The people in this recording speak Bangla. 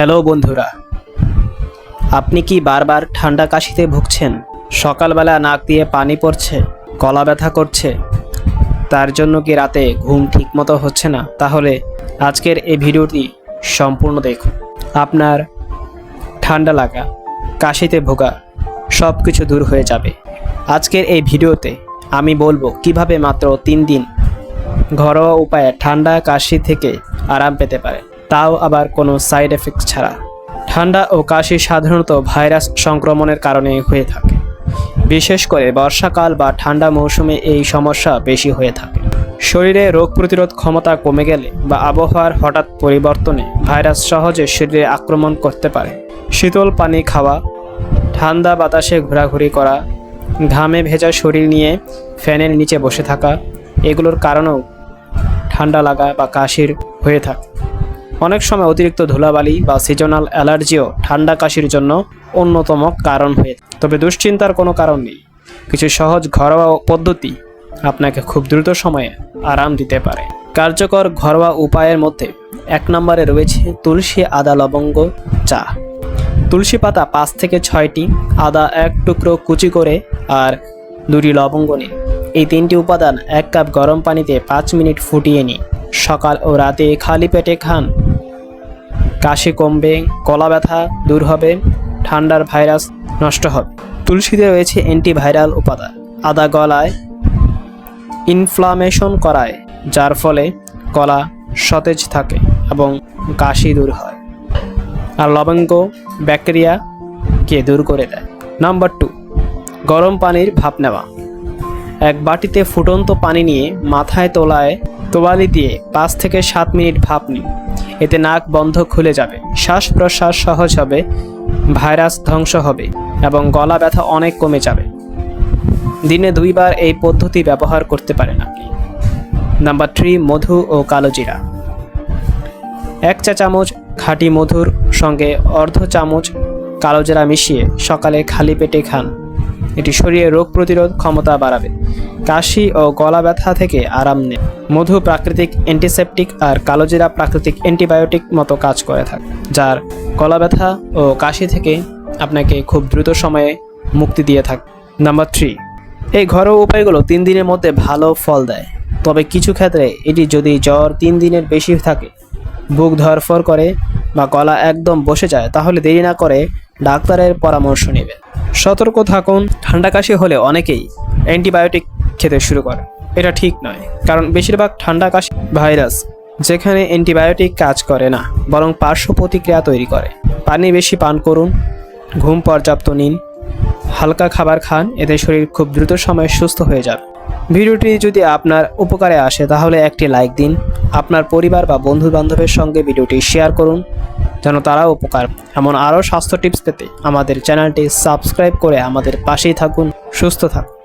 হ্যালো বন্ধুরা, আপনি কি বারবার ঠান্ডা কাশিতে ভুগছেন? সকালবেলা নাক দিয়ে পানি পড়ছে, গলা ব্যথা করছে, তার জন্য কি রাতে ঘুম ঠিকমতো হচ্ছে না? তাহলে আজকের এই ভিডিওটি সম্পূর্ণ দেখুন। আপনার ঠান্ডা লাগা, কাশিতে ভোগা সব কিছু দূর হয়ে যাবে। আজকের এই ভিডিওতে আমি বলব কীভাবে মাত্র তিন দিন ঘরোয়া উপায়ে ঠান্ডা কাশি থেকে আরাম পেতে পারে তাও আবার কোনো সাইড এফেক্ট ছাড়া। ঠান্ডা ও কাশি সাধারণত ভাইরাস সংক্রমণের কারণে হয়ে থাকে। বিশেষ করে বর্ষাকাল বা ঠান্ডা মৌসুমে এই সমস্যা বেশি হয়ে থাকে। শরীরে রোগ প্রতিরোধ ক্ষমতা কমে গেলে বা আবহাওয়ার হঠাৎ পরিবর্তনে ভাইরাস সহজে শরীরে আক্রমণ করতে পারে। শীতল পানি খাওয়া, ঠান্ডা বাতাসে ঘোরাঘুরি করা, ঘামে ভেজা শরীর নিয়ে ফ্যানের নিচে বসে থাকা, এগুলোর কারণেও ঠান্ডা লাগা বা কাশির হয়ে থাকে। অনেক সময় অতিরিক্ত ধুলাবালি বা সিজনাল অ্যালার্জিও ঠান্ডা কাশির জন্য অন্যতম কারণ হয়ে তবে দুশ্চিন্তার কোনো কারণ নেই। কিছু সহজ ঘরোয়া পদ্ধতি আপনাকে খুব দ্রুত সময়ে আরাম দিতে পারে। কার্যকর ঘরোয়া উপায়ের মধ্যে এক নম্বরে রয়েছে তুলসী আদা লবঙ্গ, চা। তুলসী পাতা পাঁচ থেকে ছয়টি, আদা এক টুকরো কুচি করে আর দুটি লবঙ্গ নিন। এই তিনটি উপাদান এক কাপ গরম পানিতে পাঁচ মিনিট ফুটিয়ে নিন। সকাল ও রাতে খালি পেটে খান। কাশি কমবে, গলা ব্যথা দূর হবে, ঠান্ডার ভাইরাস নষ্ট হবে। তুলসীতে রয়েছে অ্যান্টিভাইরাল উপাদান। আদা গলায় ইনফ্লামেশন করায়, যার ফলে গলা সতেজ থাকে এবং কাশি দূর হয়। আর লবঙ্গ ব্যাকটেরিয়াকে দূর করে দেয়। নাম্বার টু গরম পানির ভাপ নেওয়া। এক বাটিতে ফুটন্ত পানি নিয়ে মাথায় তোলায় তোয়ালি দিয়ে পাঁচ থেকে সাত মিনিট ভাপ নিন। এতে নাক বন্ধ খুলে যাবে। শ্বাস প্রশ্বাস সহজ হবে, ভাইরাস ধ্বংস হবে এবং গলা ব্যথা অনেক কমে যাবে। দিনে দুইবার এই পদ্ধতি ব্যবহার করতে পারেন আপনি। নাম্বার থ্রি, মধু ও কালোজিরা এক চা চামচ খাঁটি মধুর সঙ্গে অর্ধ চামচ কালোজিরা মিশিয়ে সকালে খালি পেটে খান। এটি শরীরে রোগ প্রতিরোধ ক্ষমতা বাড়াবে। কাশি ও গলা ব্যথা থেকে আরাম নেয় মধু প্রাকৃতিক অ্যান্টিসেপটিক আর কালোজিরা প্রাকৃতিক অ্যান্টিবায়োটিক মতো কাজ করে থাকে, যার গলা ব্যথা ও কাশি থেকে আপনাকে খুব দ্রুত সময়ে মুক্তি দিয়ে থাকে। নাম্বার থ্রি, এই ঘরোয়া উপায়গুলো তিন দিনের মধ্যে ভালো ফল দেয়। তবে কিছু ক্ষেত্রে এটি যদি জ্বর তিন দিনের বেশি থাকে, বুক ধরফর করে বা গলা একদম বসে যায়, তাহলে দেরি না করে ডাক্তারের পরামর্শ নেবেন। সতর্ক থাকুন। ঠান্ডা কাশি হলে অনেকেই অ্যান্টিবায়োটিক খেতে শুরু করে। এটা ঠিক নয়, কারণ বেশিরভাগ ঠান্ডা কাশি ভাইরাস যেখানে অ্যান্টিবায়োটিক কাজ করে না, বরং পার্শ্ব প্রতিক্রিয়া তৈরি করে। পানি বেশি পান করুন, ঘুম পর্যাপ্ত নিন, হালকা খাবার খান, এতে শরীর খুব দ্রুত সময়ে সুস্থ হয়ে যাবে। ভিডিওটি যদি আপনার উপকারে আসে, তাহলে একটি লাইক দিন, আপনার পরিবার বা বন্ধু বান্ধবের সঙ্গে ভিডিওটি শেয়ার করুন। যেন তারাও উপকার। এমন আরও স্বাস্থ্য টিপস পেতে আমাদের চ্যানেলটি সাবস্ক্রাইব করে আমাদের পাশেই থাকুন, সুস্থ থাকুন।